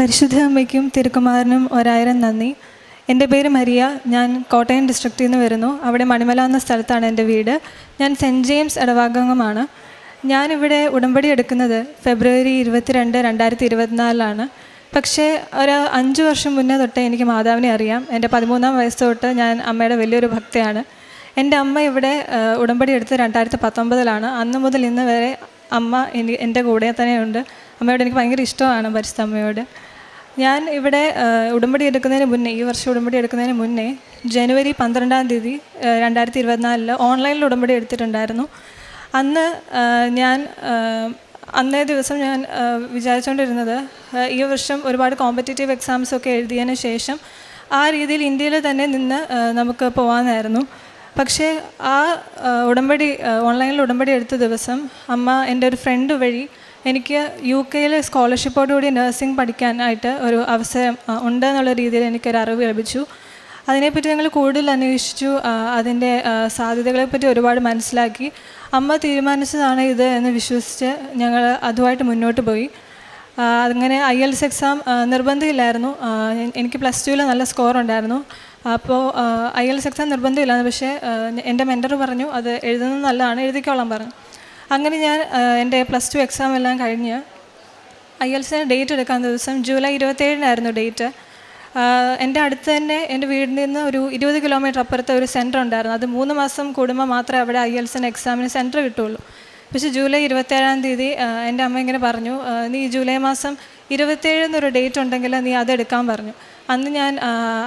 പരിശുദ്ധ അമ്മയ്ക്കും തിരുക്കുമാറിനും ഒരായിരം നന്ദി. എന്റെ പേര് മരിയ. ഞാൻ കോട്ടയം ഡിസ്ട്രിക്റ്റിൽ നിന്ന് വരുന്നു. അവിടെ മണിമല എന്ന സ്ഥലത്താണ് എന്റെ വീട്. ഞാൻ സെന്റ് ജെയിംസ് ഇടവാംഗമാണ് ഞാനിവിടെ ഉടമ്പടി എടുക്കുന്നത് ഫെബ്രുവരി ഇരുപത്തിരണ്ട് രണ്ടായിരത്തി ഇരുപത്തിനാലിലാണ് പക്ഷേ ഒരു അഞ്ച് വർഷം മുന്നേ തൊട്ടേ എനിക്ക് മാതാവിനെ അറിയാം. എന്റെ പതിമൂന്നാം വയസ്സ് തൊട്ട് ഞാൻ അമ്മയുടെ വലിയൊരു ഭക്തയാണ്. എന്റെ അമ്മ ഇവിടെ ഉടമ്പടി എടുത്ത് രണ്ടായിരത്തി പത്തൊമ്പതിലാണ് അന്ന് മുതൽ ഇന്ന് വരെ അമ്മ എന്റെ കൂടെ തന്നെയുണ്ട്. അമ്മയോട് എനിക്ക് ഭയങ്കര ഇഷ്ടമാണ് പരിസ്ഥമ്മയോട് ഞാൻ ഇവിടെ ഉടമ്പടി എടുക്കുന്നതിന് മുന്നേ ഈ വർഷം ഉടമ്പടി എടുക്കുന്നതിന് മുന്നേ ജനുവരി പന്ത്രണ്ടാം തീയതി രണ്ടായിരത്തി ഇരുപത്തിനാലിൽ ഓൺലൈനിൽ ഉടമ്പടി എടുത്തിട്ടുണ്ടായിരുന്നു. അന്ന് ഞാൻ അന്നേ ദിവസം ഞാൻ വിചാരിച്ചുകൊണ്ടിരുന്നത് ഈ വർഷം ഒരുപാട് കോമ്പറ്റേറ്റീവ് എക്സാംസ് ഒക്കെ എഴുതിയതിന് ശേഷം ആ രീതിയിൽ ഇന്ത്യയിൽ തന്നെ നിന്ന് നമുക്ക് പോകാമെന്നായിരുന്നു പക്ഷേ ആ, ഉടമ്പടി ഓൺലൈനിൽ ഉടമ്പടി എടുത്ത ദിവസം അമ്മ എന്റെ ഒരു ഫ്രണ്ട് വഴി എനിക്ക് യു കെയിൽ സ്കോളർഷിപ്പോടുകൂടി നഴ്സിംഗ് പഠിക്കാനായിട്ട് ഒരു അവസരം ഉണ്ട് എന്നുള്ള രീതിയിൽ എനിക്കൊരു അറിവ് ലഭിച്ചു. അതിനെപ്പറ്റി ഞങ്ങൾ കൂടുതൽ അന്വേഷിച്ചു അതിന്റെ സാധ്യതകളെപ്പറ്റി ഒരുപാട് മനസ്സിലാക്കി. അമ്മ തീരുമാനിച്ചതാണ് ഇത് എന്ന് വിശ്വസിച്ച് ഞങ്ങൾ അതുമായിട്ട് മുന്നോട്ട് പോയി. അങ്ങനെ ഐ എൽ എസ് എക്സാം നിർബന്ധമില്ലായിരുന്നു. എനിക്ക് പ്ലസ് ടുവിൽ നല്ല സ്കോർ ഉണ്ടായിരുന്നു. അപ്പോൾ ഐ എൽ എസ് എക്സാം നിർബന്ധമില്ലായിരുന്നു. പക്ഷേ എന്റെ മെന്റർ പറഞ്ഞു അത് എഴുതുന്നത് നല്ലതാണ് എഴുതിക്കോളാൻ പറഞ്ഞു. അങ്ങനെ ഞാൻ എന്റെ പ്ലസ് ടു എക്സാം എല്ലാം കഴിഞ്ഞ് ഐ എൽ സിന് ഡേറ്റ് എടുക്കാൻ ദിവസം ജൂലൈ ഇരുപത്തേഴിനായിരുന്നു ഡേറ്റ് എന്റെ അടുത്ത് തന്നെ എന്റെ വീടിൽ നിന്ന് ഒരു ഇരുപത് കിലോമീറ്റർ അപ്പുറത്തെ ഒരു സെന്റർ ഉണ്ടായിരുന്നു. അത് മൂന്ന് മാസം കൂടുമ്പോൾ മാത്രമേ അവിടെ ഐ എൽ സിന് എക്സാമിന് സെന്റർ കിട്ടുള്ളൂ. പക്ഷേ ജൂലൈ ഇരുപത്തേഴാം തീയതി എന്റെ അമ്മ ഇങ്ങനെ പറഞ്ഞു നീ ജൂലൈ മാസം ഇരുപത്തേഴ് എന്നൊരു ഡേറ്റ് ഉണ്ടെങ്കിൽ നീ അതെടുക്കാൻ പറഞ്ഞു. അന്ന് ഞാൻ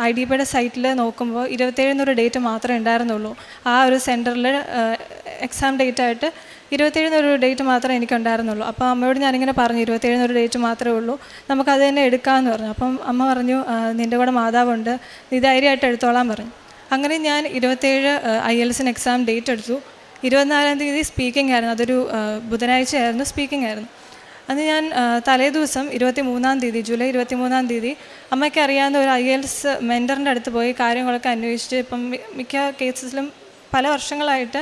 ഐ ഡി പിയുടെ സൈറ്റിൽ നോക്കുമ്പോൾ ഇരുപത്തേഴ് എന്നൊരു ഡേറ്റ് മാത്രമേ ഉണ്ടായിരുന്നുള്ളൂ. ആ ഒരു സെന്ററിൽ എക്സാം ഡേറ്റ് ആയിട്ട് ഇരുപത്തേഴ് എന്നൊരു ഡേറ്റ് മാത്രമേ എനിക്കുണ്ടായിരുന്നുള്ളൂ. അപ്പോൾ അമ്മയോട് ഞാനിങ്ങനെ പറഞ്ഞു ഇരുപത്തേഴ് എന്നൊരു ഡേറ്റ് മാത്രമേ ഉള്ളൂ. നമുക്കത് തന്നെ എടുക്കാമെന്ന് പറഞ്ഞു. അപ്പം അമ്മ പറഞ്ഞു "ആ, നിന്റെ കൂടെ മാതാവുണ്ട്. നീ ധൈര്യമായിട്ട് എടുത്തോളാൻ പറഞ്ഞു. അങ്ങനെ ഞാൻ ഇരുപത്തേഴ് ഐ എൽ എസിന് എക്സാം ഡേറ്റ് എടുത്തു. ഇരുപത്തിനാലാം തീയതി സ്പീക്കിംഗ് ആയിരുന്നു. അതൊരു ബുധനാഴ്ചയായിരുന്നു സ്പീക്കിംഗ് ആയിരുന്നു. അന്ന് ഞാൻ തലേ ദിവസം ഇരുപത്തി മൂന്നാം തീയതി ജൂലൈ ഇരുപത്തി മൂന്നാം തീയതി അമ്മയ്ക്ക് അറിയാവുന്ന ഒരു ഐ എൽസ് മെന്ററിന്റെ അടുത്ത് പോയി കാര്യങ്ങളൊക്കെ അന്വേഷിച്ച് ഇപ്പം മിക്ക കേസസിലും പല വർഷങ്ങളായിട്ട്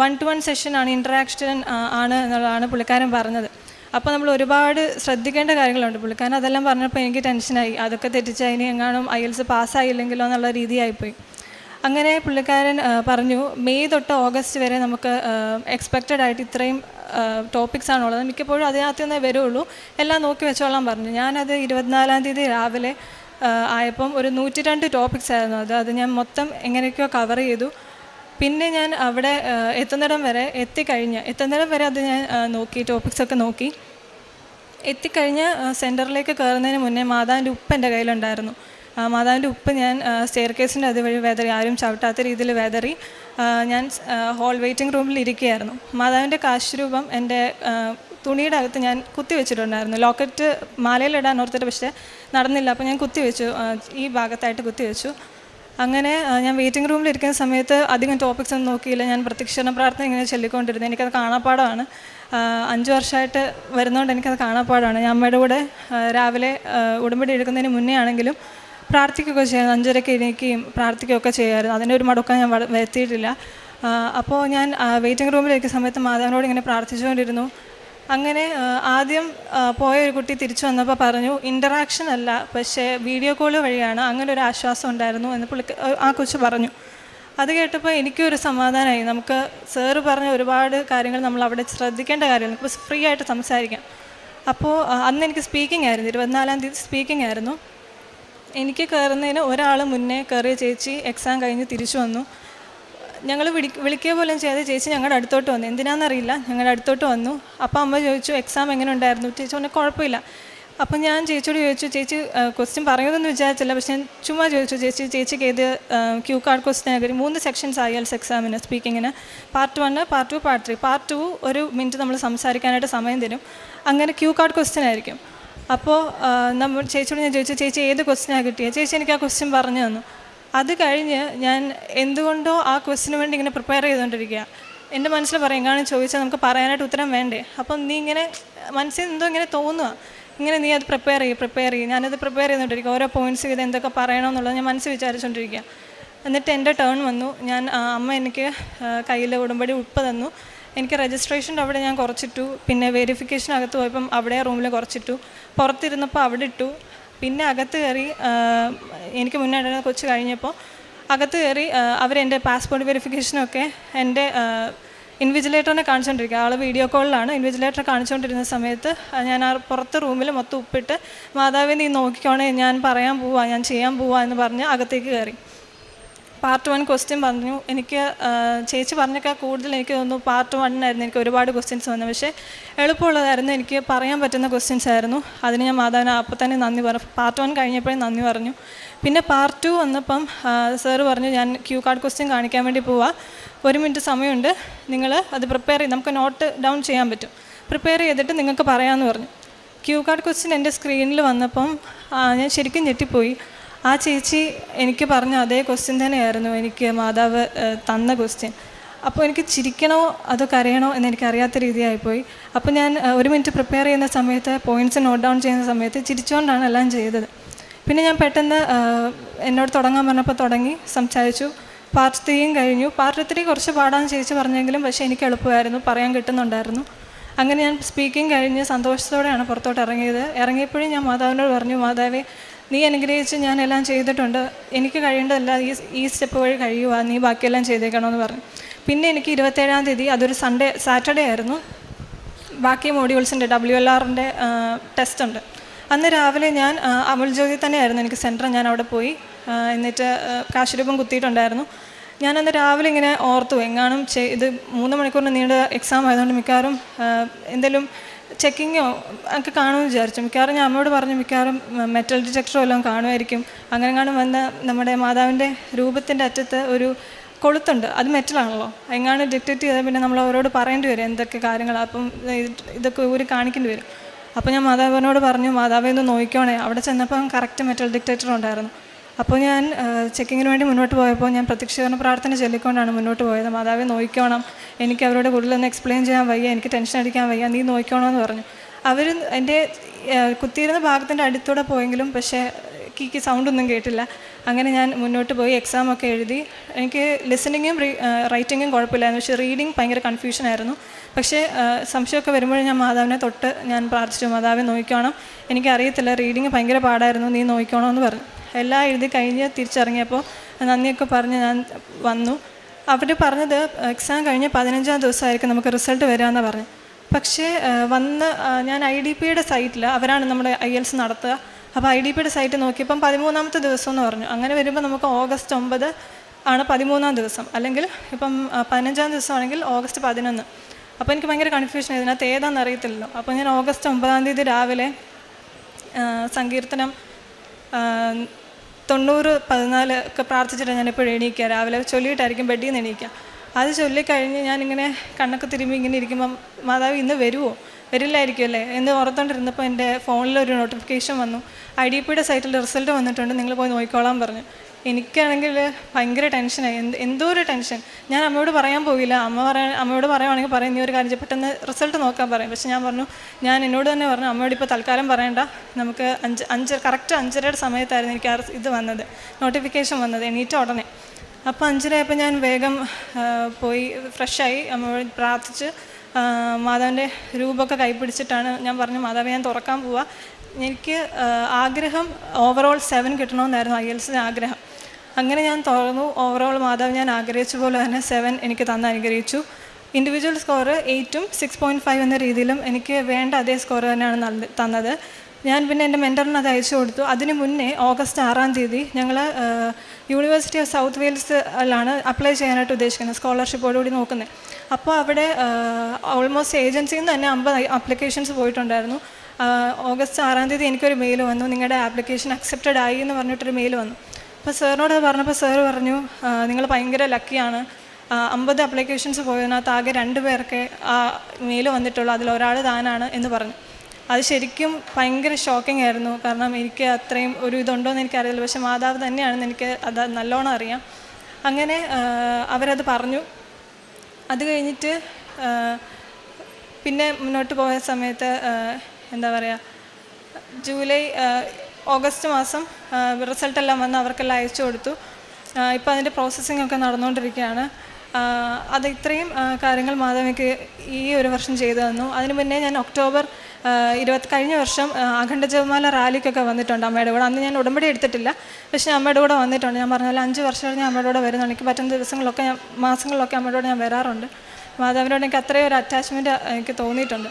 വൺ ടു വൺ സെഷനാണ് ഇൻട്രാക്ഷൻ ആണ് എന്നുള്ളതാണ് പുള്ളിക്കാരൻ പറഞ്ഞത്. അപ്പോൾ നമ്മൾ ഒരുപാട് ശ്രദ്ധിക്കേണ്ട കാര്യങ്ങളുണ്ട് പുള്ളിക്കാരൻ. അതെല്ലാം പറഞ്ഞപ്പോൾ എനിക്ക് ടെൻഷനായി. അതൊക്കെ തെറ്റിച്ച് അതിന് എങ്ങാനും ഐ എൽസ് പാസ്സായില്ലെങ്കിലോ എന്നുള്ള രീതിയായിപ്പോയി. അങ്ങനെ പുള്ളിക്കാരൻ പറഞ്ഞു മെയ് തൊട്ട് ഓഗസ്റ്റ് വരെ നമുക്ക് എക്സ്പെക്റ്റഡ് ആയിട്ട് ഇത്രയും ടോപ്പിക്സ് ആണുള്ളത്. മിക്കപ്പോഴും അതിനകത്ത് നിന്നേ വരുള്ളൂ. എല്ലാം നോക്കി വെച്ചോളാം പറഞ്ഞു. ഞാനത് ഇരുപത്തിനാലാം തീയതി രാവിലെ ആയപ്പം ഒരു നൂറ്റി രണ്ട് ടോപ്പിക്സ് ആയിരുന്നു അത്. അത് ഞാൻ മൊത്തം എങ്ങനെയൊക്കെയോ കവർ ചെയ്തു. പിന്നെ ഞാൻ അവിടെ എത്തുന്നിടം വരെ എത്തിക്കഴിഞ്ഞ് എത്തുന്നിടം വരെ അത് ഞാൻ നോക്കി ടോപ്പിക്സ് ഒക്കെ നോക്കി. എത്തിക്കഴിഞ്ഞ് സെന്ററിലേക്ക് കയറുന്നതിന് മുന്നേ മാതാവിന്റെ ഉപ്പ് എന്റെ കയ്യിലുണ്ടായിരുന്നു. മാതാവിന്റെ ഉപ്പ് ഞാൻ സ്റ്റെയർ കേസിന്റെ അതുവഴി വേദറി ആരും ചവിട്ടാത്ത രീതിയിൽ വേദറി ഞാൻ ഹോൾ വെയിറ്റിംഗ് റൂമിൽ ഇരിക്കുകയായിരുന്നു. മാതാവിന്റെ കാശുരൂപം എന്റെ തുണിയുടെ അകത്ത് ഞാൻ കുത്തി വെച്ചിട്ടുണ്ടായിരുന്നു. ലോക്കറ്റ് മാലയിലിടാൻ ഓർത്തിട്ട് പക്ഷേ നടന്നില്ല. അപ്പോൾ ഞാൻ കുത്തി വെച്ചു. ഈ ഭാഗത്തായിട്ട് കുത്തി വെച്ചു. അങ്ങനെ ഞാൻ വെയിറ്റിംഗ് റൂമിൽ ഇരിക്കുന്ന സമയത്ത് അധികം ടോപ്പിക്സ് ഒന്നും നോക്കിയില്ല. ഞാൻ പ്രത്യക്ഷണ പ്രാർത്ഥന ഇങ്ങനെ ചൊല്ലിക്കൊണ്ടിരുന്നു. എനിക്കത് കാണാപ്പാടമാണ് അഞ്ച് വർഷമായിട്ട് വരുന്നതുകൊണ്ട് എനിക്കത് കാണാപ്പാടമാണ് ഞാൻ അമ്മയുടെ കൂടെ രാവിലെ ഉടമ്പടി എടുക്കുന്നതിന് മുന്നേ ആണെങ്കിലും പ്രാർത്ഥിക്കുകയൊക്കെ ചെയ്യായിരുന്നു. അഞ്ചരയ്ക്ക് എണീക്കുകയും പ്രാർത്ഥിക്കുകയൊക്കെ ചെയ്യുമായിരുന്നു അതിന്റെ ഒരു മടക്കം ഞാൻ വരുത്തിയിട്ടില്ല. അപ്പോൾ ഞാൻ വെയിറ്റിംഗ് റൂമിലേക്ക് സമയത്ത് മാതാവിനോട് ഇങ്ങനെ പ്രാർത്ഥിച്ചുകൊണ്ടിരുന്നു. അങ്ങനെ ആദ്യം പോയ ഒരു കുട്ടി തിരിച്ചു വന്നപ്പോൾ പറഞ്ഞു ഇന്ററാക്ഷൻ അല്ല പക്ഷേ വീഡിയോ കോൾ വഴിയാണ് അങ്ങനെ ഒരു ആശ്വാസം ഉണ്ടായിരുന്നു എന്ന് പുള്ളി ആ കൊച്ചു പറഞ്ഞു. അത് കേട്ടപ്പോൾ എനിക്കൊരു സമാധാനമായി നമുക്ക് സാറ് പറഞ്ഞ ഒരുപാട് കാര്യങ്ങൾ നമ്മൾ അവിടെ ശ്രദ്ധിക്കേണ്ട കാര്യങ്ങൾ ഇപ്പോൾ ഫ്രീ ആയിട്ട് സംസാരിക്കാം. അപ്പോൾ അന്ന് എനിക്ക് സ്പീക്കിംഗ് ആയിരുന്നു. ഇരുപത്തിനാലാം തീയതി സ്പീക്കിംഗ് ആയിരുന്നു. എനിക്ക് കയറുന്നതിന് ഒരാൾ മുന്നേ കയറിയ ചേച്ചി എക്സാം കഴിഞ്ഞ് തിരിച്ചു വന്നു. ഞങ്ങൾ വിളി വിളിക്കുക പോലും ചെയ്ത് ചേച്ചി ഞങ്ങളുടെ അടുത്തോട്ട് വന്നു. എന്തിനാണെന്നറിയില്ല ഞങ്ങളുടെ അടുത്തോട്ട് വന്നു. അപ്പോൾ അമ്മ ചോദിച്ചു എക്സാം എങ്ങനെ ഉണ്ടായിരുന്നു ചേച്ചി പറഞ്ഞു കുഴപ്പമില്ല. അപ്പം ഞാൻ ചേച്ചിയോട് ചോദിച്ചു ചേച്ചി ക്വസ്റ്റ്യൻ പറയുമെന്ന് വിചാരിച്ചില്ല. പക്ഷെ ഞാൻ ചുമ്മാ ചോദിച്ചു ചേച്ചി ചേച്ചിക്ക് ഏത് ക്യൂ കാർഡ് ക്വസ്റ്റ്യൻ ആക്കി മൂന്ന് സെക്ഷൻസ് ആയി എൽസ് എക്സാമിന് സ്പീക്കിങ്ങിന് part one part two part three part two ഒരു മിനിറ്റ് നമ്മൾ സംസാരിക്കാനായിട്ട് സമയം തരും. അങ്ങനെ ക്യൂ കാർഡ് ക്വസ്റ്റ്യൻ ആയിരിക്കും. അപ്പോൾ നമ്മൾ ചേച്ചിയോട് ഞാൻ ചോദിച്ചു ചേച്ചി ഏത് ക്വസ്റ്റിനാണ് കിട്ടിയത് ചേച്ചി എനിക്ക് ആ ക്വസ്റ്റ്യൻ പറഞ്ഞു തന്നു. അത് കഴിഞ്ഞ് ഞാൻ എന്തുകൊണ്ടോ ആ ക്വസ്റ്റിന് വേണ്ടി ഇങ്ങനെ പ്രിപ്പയർ ചെയ്തുകൊണ്ടിരിക്കുക എന്റെ മനസ്സിൽ പറയും എങ്ങാനും ചോദിച്ചാൽ നമുക്ക് പറയാനായിട്ട് ഉത്തരം വേണ്ടേ? അപ്പം നീ ഇങ്ങനെ മനസ്സിൽ എന്തോ ഇങ്ങനെ തോന്നുക ഇങ്ങനെ നീ അത് പ്രിപ്പയർ ചെയ്യും പ്രിപ്പയർ ചെയ്യും. ഞാനത് പ്രിപ്പയർ ചെയ്തുകൊണ്ടിരിക്കുക ഓരോ പോയിന്റ്സ് ചെയ്ത് എന്തൊക്കെ പറയണമെന്നുള്ളത് ഞാൻ മനസ്സിൽ വിചാരിച്ചുകൊണ്ടിരിക്കുക എന്നിട്ട് എന്റെ ടേൺ വന്നു. ഞാൻ അമ്മ എനിക്ക് കയ്യിൽ ഉടമ്പടി ഉപ്പ് തന്നു. എനിക്ക് രജിസ്ട്രേഷന്റെ അവിടെ ഞാൻ കുറച്ചിട്ടു. പിന്നെ വെരിഫിക്കേഷൻ അകത്ത് പോയപ്പം അവിടെ റൂമിൽ കുറച്ചിട്ടു. പുറത്തിരുന്നപ്പോൾ അവിടെ ഇട്ടു. പിന്നെ അകത്ത് കയറി എനിക്ക് മുന്നേ കൊച്ച് കഴിഞ്ഞപ്പോൾ അകത്ത് കയറി അവരെന്റെ പാസ്പോർട്ട് വെരിഫിക്കേഷനൊക്കെ എന്റെ ഇൻവിജിലേറ്ററിനെ കാണിച്ചുകൊണ്ടിരിക്കുക ആൾ വീഡിയോ കോളിലാണ് ഇൻവിജിലേറ്റർ കാണിച്ചുകൊണ്ടിരുന്ന സമയത്ത് ഞാൻ ആ പുറത്ത് റൂമിൽ മൊത്തം ഉപ്പിട്ട് മാതാവിനെ നീ നോക്കിക്കോണേ. ഞാൻ പറയാൻ പോവാ. ഞാൻ ചെയ്യാൻ പോവാ എന്ന് പറഞ്ഞ് അകത്തേക്ക് കയറി. പാർട്ട് വൺ ക്വസ്റ്റ്യൻ പറഞ്ഞു. എനിക്ക് ചേച്ചി പറഞ്ഞൊക്കെ കൂടുതൽ എനിക്ക് തോന്നുന്നു പാർട്ട് വണ്ണായിരുന്നു എനിക്ക് ഒരുപാട് ക്വസ്റ്റ്യൻസ് വന്നത് പക്ഷേ എളുപ്പമുള്ളതായിരുന്നു. എനിക്ക് പറയാൻ പറ്റുന്ന ക്വസ്റ്റ്യൻസ് ആയിരുന്നു. അതിന് ഞാൻ മാതാവിന് അപ്പം തന്നെ നന്ദി പറഞ്ഞു പാർട്ട് വൺ കഴിഞ്ഞപ്പോഴേ നന്ദി പറഞ്ഞു. പിന്നെ പാർട്ട് ടു വന്നപ്പം സാറ് പറഞ്ഞു ഞാൻ ക്യൂ കാർഡ് ക്വസ്റ്റ്യൻ കാണിക്കാൻ വേണ്ടി പോവാം. ഒരു മിനിറ്റ് സമയമുണ്ട്. നിങ്ങൾ അത് പ്രിപ്പയർ ചെയ്ത് നമുക്ക് നോട്ട് ഡൗൺ ചെയ്യാൻ പറ്റും. പ്രിപ്പയർ ചെയ്തിട്ട് നിങ്ങൾക്ക് പറയാമെന്ന് പറഞ്ഞു. ക്യൂ കാർഡ് ക്വസ്റ്റ്യൻ എന്റെ സ്ക്രീനിൽ വന്നപ്പം ഞാൻ ശരിക്കും ഞെട്ടിപ്പോയി. ആ ചേച്ചി എനിക്ക് പറഞ്ഞ അതേ ക്വസ്റ്റ്യൻ തന്നെയായിരുന്നു. എനിക്ക് മാതാവ് തന്ന ക്വസ്റ്റ്യൻ അപ്പോൾ എനിക്ക് ചിരിക്കണോ അതോ കരയണോ എന്ന് എനിക്കറിയാത്ത രീതിയായിപ്പോയി. അപ്പോൾ ഞാൻ ഒരു മിനിറ്റ് പ്രിപ്പയർ ചെയ്യുന്ന സമയത്ത് പോയിന്റ്സ് നോട്ട് ഡൗൺ ചെയ്യുന്ന സമയത്ത് ചിരിച്ചുകൊണ്ടാണ് എല്ലാം ചെയ്തത്. പിന്നെ ഞാൻ പെട്ടെന്ന് എന്നോട് തുടങ്ങാൻ പറഞ്ഞപ്പോൾ തുടങ്ങി സംസാരിച്ചു. പാർട്ട് ത്രീയും കഴിഞ്ഞു. പാർട്ട് ത്രീ കുറച്ച് പാടാൻ ചേച്ചി പറഞ്ഞെങ്കിലും പക്ഷേ എനിക്ക് എളുപ്പമായിരുന്നു പറയാൻ കിട്ടുന്നുണ്ടായിരുന്നു. അങ്ങനെ ഞാൻ സ്പീക്കിംഗ് കഴിഞ്ഞ് സന്തോഷത്തോടെയാണ് പുറത്തോട്ട് ഇറങ്ങിയത്. ഇറങ്ങിയപ്പോഴും ഞാൻ മാതാവിനോട് പറഞ്ഞു മാതാവേ നീ അനുഗ്രഹിച്ച് ഞാൻ എല്ലാം ചെയ്തിട്ടുണ്ട്. എനിക്ക് കഴിയേണ്ടതല്ല ഈ ഈ സ്റ്റെപ്പ് വഴി കഴിയുക നീ ബാക്കിയെല്ലാം ചെയ്തേക്കണമെന്ന് പറഞ്ഞു. പിന്നെ എനിക്ക് ഇരുപത്തേഴാം തീയതി അതൊരു സൺഡേ സാറ്റർഡേ ആയിരുന്നു. ബാക്കി മോഡ്യൂൾസിന്റെ ഡബ്ല്യു എൽ ആറിന്റെ ടെസ്റ്റ് ഉണ്ട്. അന്ന് രാവിലെ ഞാൻ അമുൽ ജ്യോതി തന്നെയായിരുന്നു എനിക്ക് സെന്റർ ഞാൻ അവിടെ പോയി. എന്നിട്ട് കാശുരൂപം കുത്തിയിട്ടുണ്ടായിരുന്നു. ഞാനന്ന് രാവിലെ ഇങ്ങനെ ഓർത്തു എങ്ങാനും ഇത് മൂന്ന് മണിക്കൂറിന് നീണ്ട എക്സാം ആയതുകൊണ്ട് മിക്കവാറും എന്തെങ്കിലും ചെക്കിങ്ങോ ഒക്കെ കാണുമെന്ന് വിചാരിച്ചു. മിക്കവാറും ഞാൻ അമ്മയോട് പറഞ്ഞു മിക്കവാറും മെറ്റൽ ഡിറ്റക്ടറോ എല്ലാം കാണുമായിരിക്കും. അങ്ങനെ കാണും വന്ന് നമ്മുടെ മാതാവിന്റെ രൂപത്തിന്റെ അറ്റത്ത് ഒരു കൊളുത്തുണ്ട്. അത് മെറ്റലാണല്ലോ എങ്ങാണ് ഡിറ്റക്ട് ചെയ്താൽ പിന്നെ നമ്മൾ അവരോട് പറയേണ്ടി വരും എന്തൊക്കെ കാര്യങ്ങൾ അപ്പം ഇത് ഇതൊക്കെ ഊരി കാണിക്കേണ്ടി വരും. അപ്പോൾ ഞാൻ മാതാവിനോട് പറഞ്ഞു മാതാവെ ഒന്ന് നോക്കിക്കോണേ. അവിടെ ചെന്നപ്പം കറക്റ്റ് മെറ്റൽ ഡിറ്റക്ടർ ഉണ്ടായിരുന്നു. അപ്പോൾ ഞാൻ ചെക്കിങ്ങിന് വേണ്ടി മുന്നോട്ട് പോയപ്പോൾ ഞാൻ പ്രത്യക്ഷീകരണ പ്രാർത്ഥന ചൊല്ലിക്കൊണ്ടാണ് മുന്നോട്ട് പോയത്. മാതാവെ നോക്കിക്കോണം എനിക്ക് അവരോട് കൂടുതലൊന്ന് എക്സ്പ്ലെയിൻ ചെയ്യാൻ വയ്യ. എനിക്ക് ടെൻഷൻ അടിക്കാൻ വയ്യ. നീ നോക്കിക്കോണമെന്ന് പറഞ്ഞു. അവർ എന്റെ കുത്തിയിരുന്ന ഭാഗത്തിന്റെ അടുത്തൂടെ പോയെങ്കിലും പക്ഷേ കീക്ക് സൗണ്ടൊന്നും കേട്ടില്ല. അങ്ങനെ ഞാൻ മുന്നോട്ട് പോയി എക്സാം ഒക്കെ എഴുതി. എനിക്ക് ലിസണിങ്ങും റൈറ്റിങ്ങും കുഴപ്പമില്ലായിരുന്നു. പക്ഷേ റീഡിങ് ഭയങ്കര കൺഫ്യൂഷനായിരുന്നു പക്ഷേ സംശയമൊക്കെ വരുമ്പോൾ ഞാൻ മാതാവിനെ തൊട്ട് ഞാൻ പ്രാർത്ഥിച്ചു. മാതാവിനെ നോക്കിക്കോണം എനിക്കറിയത്തില്ല റീഡിങ് ഭയങ്കര പാടായിരുന്നു. നീ നോക്കിക്കോണമെന്ന് പറഞ്ഞു. എല്ലാം എഴുതി കഴിഞ്ഞ് തിരിച്ചിറങ്ങിയപ്പോൾ നന്ദിയൊക്കെ പറഞ്ഞ് ഞാൻ വന്നു. അവർ പറഞ്ഞത് എക്സാം കഴിഞ്ഞ് പതിനഞ്ചാം ദിവസമായിരിക്കും നമുക്ക് റിസൾട്ട് വരാമെന്ന് പറഞ്ഞു. പക്ഷേ വന്ന് ഞാൻ ഐ ഡി പിയുടെ സൈറ്റിൽ അവരാണ് നമ്മുടെ ഐ എൽസ് നടത്തുക. അപ്പോൾ ഐ ഡി പിയുടെ സൈറ്റ് നോക്കിയപ്പം പതിമൂന്നാമത്തെ ദിവസം എന്ന് പറഞ്ഞു. അങ്ങനെ വരുമ്പോൾ നമുക്ക് ഓഗസ്റ്റ് ഒമ്പത് ആണ് പതിമൂന്നാം ദിവസം. അല്ലെങ്കിൽ ഇപ്പം പതിനഞ്ചാം ദിവസമാണെങ്കിൽ ഓഗസ്റ്റ് പതിനൊന്ന്. അപ്പോൾ എനിക്ക് ഭയങ്കര കൺഫ്യൂഷൻ ഇതിനകത്ത് ഏതാണെന്ന് അറിയത്തില്ലല്ലോ. അപ്പോൾ ഞാൻ ഓഗസ്റ്റ് ഒമ്പതാം തീയതി രാവിലെ സങ്കീർത്തനം തൊണ്ണൂറ് പതിനാല് ഒക്കെ പ്രാർത്ഥിച്ചിട്ടാണ് ഞാനിപ്പോൾ എണീക്കുക രാവിലെ ചൊല്ലിയിട്ടായിരിക്കും ബെഡിൽ നിന്ന് എണീക്കുക അത് ചൊല്ലിക്കഴിഞ്ഞ് ഞാനിങ്ങനെ കണ്ണൊക്കെ തിരുമ്പി ഇങ്ങനെ ഇരിക്കുമ്പം മാതാവ് ഇന്ന് വരുമോ വരില്ലായിരിക്കും അല്ലേ? എന്ന് ഓർത്തോണ്ടിരുന്നപ്പോൾ എന്റെ ഫോണിലൊരു നോട്ടിഫിക്കേഷൻ വന്നു. ഐ ഡി പിയുടെ സൈറ്റിൽ റിസൾട്ട് വന്നിട്ടുണ്ട്. നിങ്ങൾ പോയി നോക്കിക്കോളാൻ പറഞ്ഞു. എനിക്കാണെങ്കിൽ ഭയങ്കര ടെൻഷനായി എന്ത് എന്തോ ഒരു ടെൻഷൻ ഞാൻ അമ്മയോട് പറയാൻ പോയില്ല. അമ്മ പറയാൻ അമ്മയോട് പറയുവാണെങ്കിൽ പറയും നീ ഒരു കാര്യം പെട്ടെന്ന് റിസൾട്ട് നോക്കാൻ പറയും. പക്ഷെ ഞാൻ പറഞ്ഞു ഞാൻ എന്നോട് തന്നെ പറഞ്ഞു അമ്മയോട് ഇപ്പോൾ തൽക്കാലം പറയണ്ട. നമുക്ക് അഞ്ച് അഞ്ച് കറക്റ്റ് അഞ്ചരയുടെ സമയത്തായിരുന്നു എനിക്ക് ആ ഇത് വന്നത് നോട്ടിഫിക്കേഷൻ വന്നത് എണീറ്റ ഉടനെ. അപ്പോൾ അഞ്ചരയായപ്പോൾ ഞാൻ വേഗം പോയി ഫ്രഷായി അമ്മയോട് പ്രാർത്ഥിച്ച് മാതാവിന്റെ രൂപമൊക്കെ കൈപ്പിടിച്ചിട്ടാണ് ഞാൻ പറഞ്ഞു മാതാവ് ഞാൻ തുറക്കാൻ പോവാ. എനിക്ക് ആഗ്രഹം ഓവറോൾ സെവൻ കിട്ടണമെന്നായിരുന്നു ഐ എൽസിന് ആഗ്രഹം. അങ്ങനെ ഞാൻ തുറന്നു. ഓവറോൾ മാതാവ് ഞാൻ ആഗ്രഹിച്ച പോലെ തന്നെ സെവൻ എനിക്ക് തന്ന് അനുഗ്രഹിച്ചു. ഇൻഡിവിജ്വൽ സ്കോർ എയ്റ്റും സിക്സ് പോയിന്റ് ഫൈവ് എന്ന രീതിയിലും എനിക്ക് വേണ്ട അതേ സ്കോർ തന്നെയാണ് തന്നത്. ഞാൻ പിന്നെ എന്റെ മെന്ററിന് അത് അയച്ചു കൊടുത്തു. അതിന് മുന്നേ ഓഗസ്റ്റ് ആറാം തീയതി ഞങ്ങൾ യൂണിവേഴ്സിറ്റി ഓഫ് സൗത്ത് വെയിൽസിലാണ് അപ്ലൈ ചെയ്യാനായിട്ട് ഉദ്ദേശിക്കുന്നത് സ്കോളർഷിപ്പോടുകൂടി നോക്കുന്നത് അപ്പോൾ അവിടെ ഓൾമോസ്റ്റ് ഏജൻസിയിൽ നിന്ന് തന്നെ അമ്പത് അപ്ലിക്കേഷൻസ് പോയിട്ടുണ്ടായിരുന്നു. ഓഗസ്റ്റ് ആറാം തീയതി എനിക്കൊരു മെയിൽ വന്നു. നിങ്ങളുടെ ആപ്ലിക്കേഷൻ അക്സെപ്റ്റഡ് ആയി എന്ന് പറഞ്ഞിട്ടൊരു മെയിൽ വന്നു. അപ്പോൾ സാറിനോട് പറഞ്ഞപ്പോൾ സാർ പറഞ്ഞു നിങ്ങൾ ഭയങ്കര ലക്കിയാണ് അമ്പത് അപ്ലിക്കേഷൻസ് പോയതിനകത്ത് ആകെ രണ്ട് പേർക്ക് ആ മെയിൽ വന്നിട്ടുള്ളൂ അതിലൊരാൾ താനാണ് എന്ന് പറഞ്ഞു. അത് ശരിക്കും ഭയങ്കര ഷോക്കിംഗ് ആയിരുന്നു. കാരണം എനിക്ക് അത്രയും ഒരു ഇതുണ്ടോ എന്ന് എനിക്കറിയില്ല. പക്ഷെ മാതാവ് തന്നെയാണെന്ന് എനിക്ക് അത് നല്ലോണം അറിയാം. അങ്ങനെ അവരത് പറഞ്ഞു. അത് കഴിഞ്ഞിട്ട് പിന്നെ മുന്നോട്ട് പോയ സമയത്ത് എന്താ പറയുക ജൂലൈ ഓഗസ്റ്റ് മാസം റിസൾട്ടെല്ലാം വന്ന് അവർക്കെല്ലാം അയച്ചു കൊടുത്തു. ഇപ്പോൾ അതിന്റെ പ്രോസസ്സിംഗ് ഒക്കെ നടന്നുകൊണ്ടിരിക്കുകയാണ് അത് ഇത്രയും കാര്യങ്ങൾ മാധവിക്ക് ഈ ഒരു വർഷം ചെയ്തു തന്നു. അതിന് മുന്നേ ഞാൻ ഒക്ടോബർ ഇരുപത്തി കഴിഞ്ഞ വർഷം അഖണ്ഡ ജപമാല റാലിക്കൊക്കെ വന്നിട്ടുണ്ട് അമ്മയുടെ കൂടെ. അന്ന് ഞാൻ ഉടമ്പടി എടുത്തിട്ടില്ല. പക്ഷേ അമ്മയുടെ കൂടെ വന്നിട്ടുണ്ട്. ഞാൻ പറഞ്ഞ പോലെ അഞ്ച് വർഷം ഞാൻ അമ്മയുടെ കൂടെ വരുന്നുണ്ട് എനിക്ക് പറ്റുന്ന ദിവസങ്ങളൊക്കെ ഞാൻ മാസങ്ങളിലൊക്കെ അമ്മയുടെ കൂടെ ഞാൻ വരാറുണ്ട്. മാതാവിനോട് എനിക്ക് അത്രയും ഒരു അറ്റാച്ച്മെന്റ് എനിക്ക് തോന്നിയിട്ടുണ്ട്.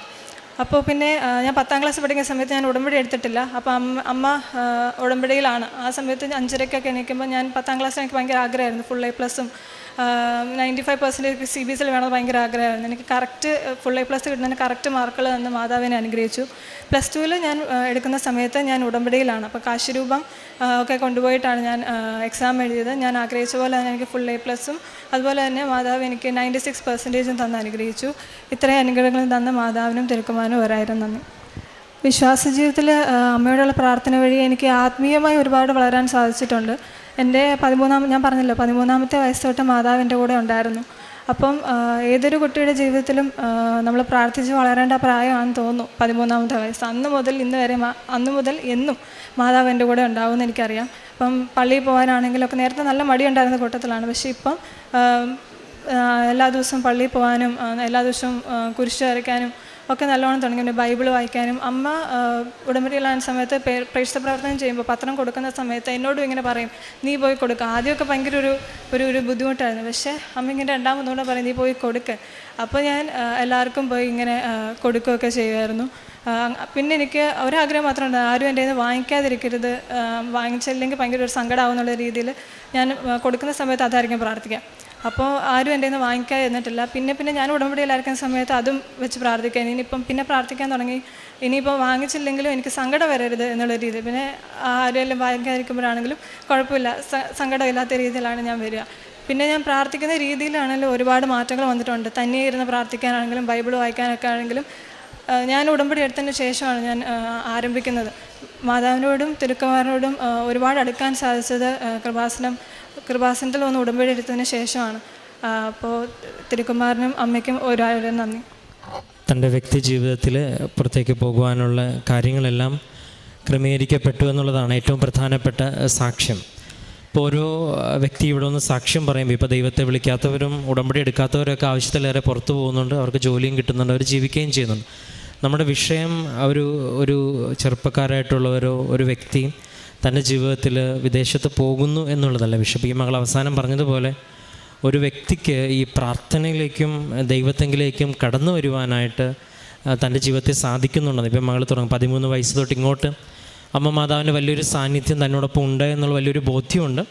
അപ്പോൾ പിന്നെ ഞാൻ പത്താം ക്ലാസ് പഠിക്കുന്ന സമയത്ത് ഞാൻ ഉടമ്പടി എടുത്തിട്ടില്ല. അപ്പോൾ അമ്മ അമ്മ ഉടമ്പടിയിലാണ്. ആ സമയത്ത് അഞ്ചരയ്ക്കൊക്കെ എണീക്കുമ്പോൾ ഞാൻ പത്താം ക്ലാസ്സിൽ എനിക്ക് ഭയങ്കര ആഗ്രഹമായിരുന്നു. ഫുൾ എ പ്ലസും ninety five percentage C B എസിൽ വേണമെന്ന് ഭയങ്കര ആഗ്രഹമായിരുന്നു. എനിക്ക് കറക്റ്റ് ഫുൾ എ പ്ലസ് കിട്ടുന്നതിന് കറക്റ്റ് മാർക്കുകൾ തന്ന് മാതാവിനെ അനുഗ്രഹിച്ചു. പ്ലസ് ടുവിൽ ഞാൻ എടുക്കുന്ന സമയത്ത് ഞാൻ ഉടമ്പടിയിലാണ്. അപ്പോൾ കാശിരൂപം ഒക്കെ കൊണ്ടുപോയിട്ടാണ് ഞാൻ എക്സാം എഴുതിയത്. ഞാൻ ആഗ്രഹിച്ച പോലെ തന്നെ എനിക്ക് ഫുൾ എ പ്ലസും അതുപോലെ തന്നെ മാതാവ് എനിക്ക് നയന്റി സിക്സ് പെർസെന്റേജും തന്ന് അനുഗ്രഹിച്ചു. ഇത്രയും അനുഗ്രഹങ്ങളും തന്ന മാതാവിനും തിരുക്കുമാനും ഒരായിരം നന്ദി. വിശ്വാസ ജീവിതത്തിൽ അമ്മയോടുള്ള പ്രാർത്ഥന വഴി എനിക്ക് ആത്മീയമായി ഒരുപാട് വളരാൻ സാധിച്ചിട്ടുണ്ട്. എന്റെ പതിമൂന്നാം ഞാൻ പറഞ്ഞല്ലോ പതിമൂന്നാമത്തെ വയസ്സ് തൊട്ട് മാതാവ് എന്റെ കൂടെ ഉണ്ടായിരുന്നു. അപ്പം ഏതൊരു കുട്ടിയുടെ ജീവിതത്തിലും നമ്മൾ പ്രാർത്ഥിച്ച് വളരേണ്ട പ്രായമാണെന്ന് തോന്നുന്നു പതിമൂന്നാമത്തെ വയസ്സ്. അന്ന് മുതൽ ഇന്ന് വരെ അന്ന് മുതൽ എന്നും മാതാവ് എന്റെ കൂടെ ഉണ്ടാവുമെന്ന് എനിക്കറിയാം. അപ്പം പള്ളിയിൽ പോകാനാണെങ്കിലൊക്കെ നേരത്തെ നല്ല മടി ഉണ്ടായിരുന്ന കൂട്ടത്തിലാണ്. പക്ഷേ ഇപ്പം എല്ലാ ദിവസവും പള്ളിയിൽ പോകാനും എല്ലാ ദിവസവും കുരിശ് വരയ്ക്കാനും ഒക്കെ നല്ലോണം തുടങ്ങി. പിന്നെ ബൈബിൾ വായിക്കാനും അമ്മ ഉടമ്പടിയിലായ സമയത്ത് പ്രേക്ഷിത പ്രവർത്തനം ചെയ്യുമ്പോൾ പത്രം കൊടുക്കുന്ന സമയത്ത് എന്നോടും ഇങ്ങനെ പറയും നീ പോയി കൊടുക്കുക ആദ്യമൊക്കെ ഭയങ്കര ഒരു ഒരു ഒരു ബുദ്ധിമുട്ടായിരുന്നു. പക്ഷേ അമ്മ ഇങ്ങനെ രണ്ടാമതുകൂടെ പറയും നീ പോയി കൊടുക്ക്. അപ്പോൾ ഞാൻ എല്ലാവർക്കും പോയി ഇങ്ങനെ കൊടുക്കുകയൊക്കെ ചെയ്യുമായിരുന്നു. പിന്നെ എനിക്ക് ഒരാഗ്രഹം മാത്രമുണ്ട് ആരും എന്റെ നിന്ന് വാങ്ങിക്കാതിരിക്കരുത് വാങ്ങിച്ചില്ലെങ്കിൽ ഭയങ്കര ഒരു സങ്കടമാവുന്നുള്ള രീതിയിൽ ഞാൻ കൊടുക്കുന്ന സമയത്ത് അതായിരിക്കും പ്രാർത്ഥിക്കാം അപ്പോൾ ആരും എന്റെ നിന്ന് വാങ്ങിക്കാതിരുന്നിട്ടില്ല പിന്നെ പിന്നെ ഞാൻ ഉടമ്പടിയിലായിരിക്കുന്ന സമയത്ത് അതും വെച്ച് പ്രാർത്ഥിക്കാൻ. ഇനിയിപ്പം പിന്നെ പ്രാർത്ഥിക്കാൻ തുടങ്ങി. ഇനിയിപ്പോൾ വാങ്ങിച്ചില്ലെങ്കിലും എനിക്ക് സങ്കടം വരരുത് എന്നുള്ള രീതി പിന്നെ ആരെല്ലാം വാങ്ങിക്കാതിരിക്കുമ്പോഴാണെങ്കിലും കുഴപ്പമില്ല. സങ്കടമില്ലാത്ത രീതിയിലാണ് ഞാൻ വരിക. പിന്നെ ഞാൻ പ്രാർത്ഥിക്കുന്ന രീതിയിലാണെങ്കിലും ഒരുപാട് മാറ്റങ്ങൾ വന്നിട്ടുണ്ട്. തന്നെ ഇരുന്ന് പ്രാർത്ഥിക്കാനാണെങ്കിലും ബൈബിൾ വായിക്കാനൊക്കെ ആണെങ്കിലും ഞാൻ ഉടമ്പടി എടുത്തതിന് ശേഷമാണ് ഞാൻ ആരംഭിക്കുന്നത്. മാതാവിനോടും തിരുക്കുമാരനോടും ഒരുപാട് അടുക്കാൻ സാധിച്ചത് കൃപാസനം കൃപാസനത്തിൽ വന്ന് ഉടമ്പടി എടുത്തതിന് ശേഷമാണ് അപ്പോൾ തിരുക്കുമാറിനും അമ്മയ്ക്കും ഒരാളുടെ നന്ദി. തന്റെ വ്യക്തി ജീവിതത്തിൽ പുറത്തേക്ക് പോകുവാനുള്ള കാര്യങ്ങളെല്ലാം ക്രമീകരിക്കപ്പെട്ടു എന്നുള്ളതാണ് ഏറ്റവും പ്രധാനപ്പെട്ട സാക്ഷ്യം. ഇപ്പോൾ ഓരോ വ്യക്തി ഇവിടെ ഒന്ന് സാക്ഷ്യം പറയുമ്പോൾ ഇപ്പോൾ ദൈവത്തെ വിളിക്കാത്തവരും ഉടമ്പടി എടുക്കാത്തവരൊക്കെ ആവശ്യത്തിലേറെ പുറത്തു പോകുന്നുണ്ട്. അവർക്ക് ജോലിയും കിട്ടുന്നുണ്ട്. അവർ ജീവിക്കുകയും ചെയ്യുന്നുണ്ട്. നമ്മുടെ വിഷയം ഒരു ഒരു ചെറുപ്പക്കാരായിട്ടുള്ളവരോ ഒരു വ്യക്തി തന്റെ ജീവിതത്തിൽ വിദേശത്ത് പോകുന്നു എന്നുള്ളതല്ല. വിഷയം ഈ മകൾ അവസാനം പറഞ്ഞതുപോലെ ഒരു വ്യക്തിക്ക് ഈ പ്രാർത്ഥനയിലേക്കും ദൈവത്തെങ്കിലേക്കും കടന്നു വരുവാനായിട്ട് തന്റെ ജീവിതത്തിൽ സാധിക്കുന്നുണ്ടെന്ന്. ഇപ്പം മകൾ തുടങ്ങും. പതിമൂന്ന് വയസ്സ് തൊട്ട് ഇങ്ങോട്ട് അമ്മ മാതാവിന്റെ വലിയൊരു സാന്നിധ്യം തന്നോടൊപ്പം ഉണ്ട് എന്നുള്ള വലിയൊരു ബോധ്യമുണ്ട്.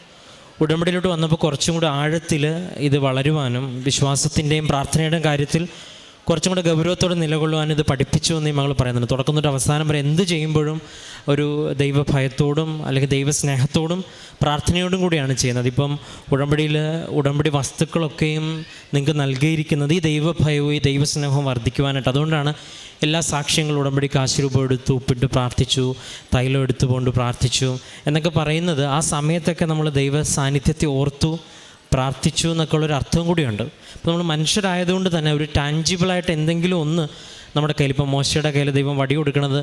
ഉടമ്പടിയിലോട്ട് വന്നപ്പോൾ കുറച്ചും കൂടി ആഴത്തിൽ ഇത് വളരുവാനും വിശ്വാസത്തിന്റെയും പ്രാർത്ഥനയുടെയും കാര്യത്തിൽ കുറച്ചും കൂടെ ഗൗരവത്തോടെ നിലകൊള്ളുവാൻ ഇത് പഠിപ്പിച്ചു എന്ന് ഈ മകൾ പറയുന്നുണ്ട്. തുടക്കം തൊട്ട് അവസാനം വരെ എന്ത് ചെയ്യുമ്പോഴും ഒരു ദൈവഭയത്തോടും അല്ലെങ്കിൽ ദൈവസ്നേഹത്തോടും പ്രാർത്ഥനയോടും കൂടിയാണ് ചെയ്യുന്നത്. ഇപ്പം ഉടമ്പടിയിൽ ഉടമ്പടി വസ്തുക്കളൊക്കെയും നിങ്ങൾക്ക് നൽകിയിരിക്കുന്നത് ഈ ദൈവഭയവും ഈ ദൈവസ്നേഹവും വർദ്ധിക്കുവാനായിട്ട്. അതുകൊണ്ടാണ് എല്ലാ സാക്ഷ്യങ്ങളും ഉടമ്പടി കാശ് രൂപ എടുത്ത് ഉപ്പിട്ട് പ്രാർത്ഥിച്ചു തൈലം എടുത്തുകൊണ്ട് പ്രാർത്ഥിച്ചു എന്നൊക്കെ പറയുന്നത് ആ സമയത്തൊക്കെ നമ്മൾ ദൈവ സാന്നിധ്യത്തെ ഓർത്തു പ്രാർത്ഥിച്ചു എന്നൊക്കെ ഉള്ളൊരു അർത്ഥം കൂടിയുണ്ട്. അപ്പോൾ നമ്മൾ മനുഷ്യരായതുകൊണ്ട് തന്നെ ഒരു ടാഞ്ചിബിളായിട്ട് എന്തെങ്കിലും ഒന്ന് നമ്മുടെ കയ്യിൽ ഇപ്പോൾ മോശയുടെ കയ്യിൽ ദൈവം വടി കൊടുക്കുന്നത്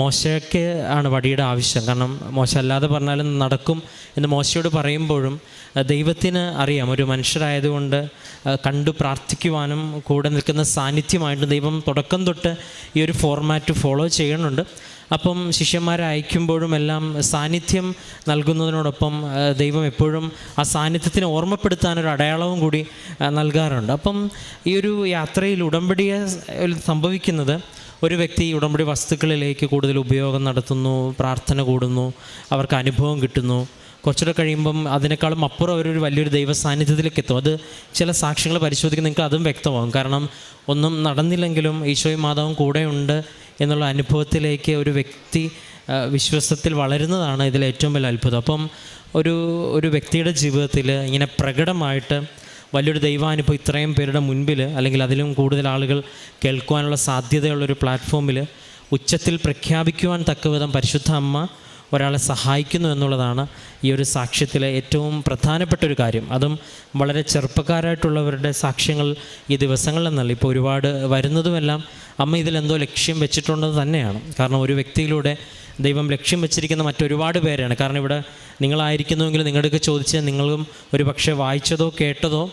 മോശയ്ക്ക് ആണ് വടിയുടെ ആവശ്യം. കാരണം മോശ അല്ലാതെ പറഞ്ഞാലും നടക്കും എന്ന് മോശയോട് പറയുമ്പോഴും ദൈവത്തിന് അറിയാം. ഒരു മനുഷ്യരായതുകൊണ്ട് കണ്ടു പ്രാർത്ഥിക്കുവാനും കൂടെ നിൽക്കുന്ന സാന്നിധ്യമായിട്ട് ദൈവം തുടക്കം തൊട്ട് ഈ ഒരു ഫോർമാറ്റ് ഫോളോ ചെയ്യുന്നുണ്ട് അപ്പം ശിഷ്യന്മാരെ അയക്കുമ്പോഴും എല്ലാം സാന്നിധ്യം നൽകുന്നതിനോടൊപ്പം ദൈവം എപ്പോഴും ആ സാന്നിധ്യത്തിനെ ഓർമ്മപ്പെടുത്താനൊരു അടയാളവും കൂടി നൽകാറുണ്ട്. അപ്പം ഈ ഒരു യാത്രയിൽ ഉടമ്പടിയെ സംഭവിക്കുന്നത് ഒരു വ്യക്തി ഉടമ്പടി വസ്തുക്കളിലേക്ക് കൂടുതൽ ഉപയോഗം നടത്തുന്നു പ്രാർത്ഥന കൂടുന്നു അവർക്ക് അനുഭവം കിട്ടുന്നു. കുറച്ചുകൂടെ കഴിയുമ്പം അതിനേക്കാളും അപ്പുറം അവരൊരു വലിയൊരു ദൈവ സാന്നിധ്യത്തിലേക്ക് എത്തും. അത് ചില സാക്ഷ്യങ്ങൾ പരിശോധിക്കുന്ന നിങ്ങൾക്ക് അതും വ്യക്തമാകും. കാരണം ഒന്നും നടന്നില്ലെങ്കിലും ഈശോയും മാതാവും കൂടെയുണ്ട് എന്നുള്ള അനുഭവത്തിലേക്ക് ഒരു വ്യക്തി വിശ്വസത്തിൽ വളരുന്നതാണ് ഇതിൽ ഏറ്റവും വലിയ അത്ഭുതം. അപ്പം ഒരു ഒരു വ്യക്തിയുടെ ജീവിതത്തിൽ ഇങ്ങനെ പ്രകടമായിട്ട് വലിയൊരു ദൈവാനുഭവം ഇത്രയും പേരുടെ മുൻപിൽ അല്ലെങ്കിൽ അതിലും കൂടുതൽ ആളുകൾ കേൾക്കുവാനുള്ള സാധ്യതയുള്ളൊരു പ്ലാറ്റ്ഫോമിൽ ഉച്ചത്തിൽ പ്രഖ്യാപിക്കുവാൻ തക്കവിധം പരിശുദ്ധ അമ്മ ഒരാളെ സഹായിക്കുന്നു എന്നുള്ളതാണ് ഈ ഒരു സാക്ഷ്യത്തിലെ ഏറ്റവും പ്രധാനപ്പെട്ട ഒരു കാര്യം. അതും വളരെ ചെറുപ്പക്കാരായിട്ടുള്ളവരുടെ സാക്ഷ്യങ്ങൾ ഈ ദിവസങ്ങളിൽ ദിവസങ്ങളിലെന്നല്ല ഇപ്പോൾ ഒരുപാട് വരുന്നതുമെല്ലാം അമ്മ ഇതിലെന്തോ ലക്ഷ്യം വെച്ചിട്ടുണ്ടെന്ന് തന്നെയാണ്. കാരണം ഒരു വ്യക്തിയിലൂടെ ദൈവം ലക്ഷ്യം വെച്ചിരിക്കുന്ന മറ്റൊരുപാട് പേരാണ്. കാരണം ഇവിടെ നിങ്ങളായിരിക്കുന്നുവെങ്കിൽ നിങ്ങളുടെയൊക്കെ ചോദിച്ചാൽ നിങ്ങളും ഒരു പക്ഷേ വായിച്ചതോ കേട്ടതോ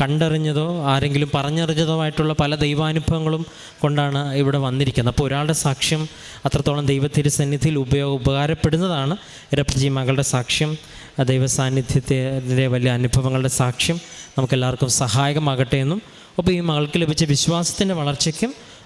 കണ്ടറിഞ്ഞതോ ആരെങ്കിലും പറഞ്ഞറിഞ്ഞതോ ആയിട്ടുള്ള പല ദൈവാനുഭവങ്ങളും കൊണ്ടാണ് ഇവിടെ വന്നിരിക്കുന്നത്. അപ്പോൾ ഒരാളുടെ സാക്ഷ്യം അത്രത്തോളം ദൈവത്തിന്റെ സന്നിധിയിൽ ഉപയോഗ ഉപകാരപ്പെടുന്നതാണ്. ഇരപ്പജി മകളുടെ സാക്ഷ്യം ആ ദൈവ സാന്നിധ്യത്തിന്റെ വലിയ അനുഭവങ്ങളുടെ സാക്ഷ്യം നമുക്കെല്ലാവർക്കും സഹായകമാകട്ടെ എന്നും. അപ്പോൾ ഈ മകൾക്ക് ലഭിച്ച വിശ്വാസത്തിന്റെ വളർച്ചയ്ക്കും